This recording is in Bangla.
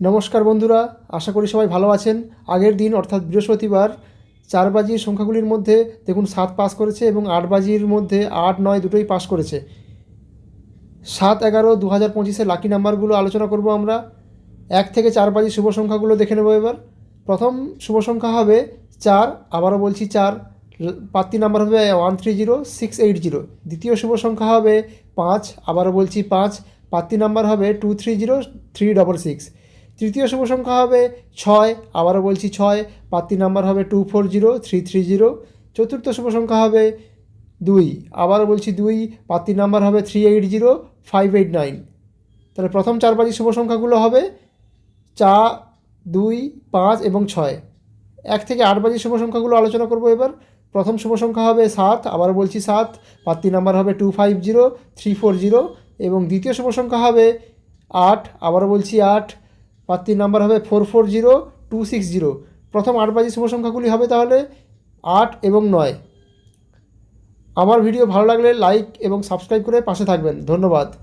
নমস্কার বন্ধুরা, আশা করি সবাই ভালো আছেন। আগের দিন, অর্থাৎ বৃহস্পতিবার, চার বাজির সংখ্যাগুলির মধ্যে দেখুন সাত পাস করেছে এবং আট বাজির মধ্যে আট, নয় দুটোই পাস করেছে। সাত, এগারো দু হাজার পঁচিশে লাকি নাম্বারগুলো আলোচনা করব আমরা। এক থেকে চার বাজি শুভ সংখ্যাগুলো দেখে নেব এবার। প্রথম শুভ সংখ্যা হবে চার, আবারও বলছি চার। পাত্তি নাম্বার হবে one three zero six eight zero দ্বিতীয় শুভ সংখ্যা হবে পাঁচ, আবারও বলছি পাঁচ। পাত্তি নাম্বার হবে two three zero three double six তৃতীয় শুভ সংখ্যা হবে ছয়, আবারও বলছি ছয় পাত্তি নাম্বার হবে two four zero, three three zero. চতুর্থ শুভ সংখ্যা হবে দুই, আবারও বলছি দুই পাত্তি নাম্বার হবে three eight zero, five eight nine. তাহলে প্রথম চার বাজি শুভ সংখ্যাগুলো হবে চা, দুই, পাঁচ এবং ছয়। এক থেকে আট বাজি শুভ সংখ্যাগুলো আলোচনা করব এবার। প্রথম শুভ সংখ্যা হবে সাত আবার বলছি সাত পাত্তি নাম্বার হবে two five zero, three four zero এবং দ্বিতীয় শুভ সংখ্যা হবে আট, আবারও বলছি আট পাত্তির নাম্বার হবে four four zero two six zero প্রথম আট বাজি শুভ সংখ্যাগুলি হবে তাহলে আট এবং নয়। আমার ভিডিও ভালো লাগলে লাইক এবং সাবস্ক্রাইব করে পাশে থাকবেন। ধন্যবাদ।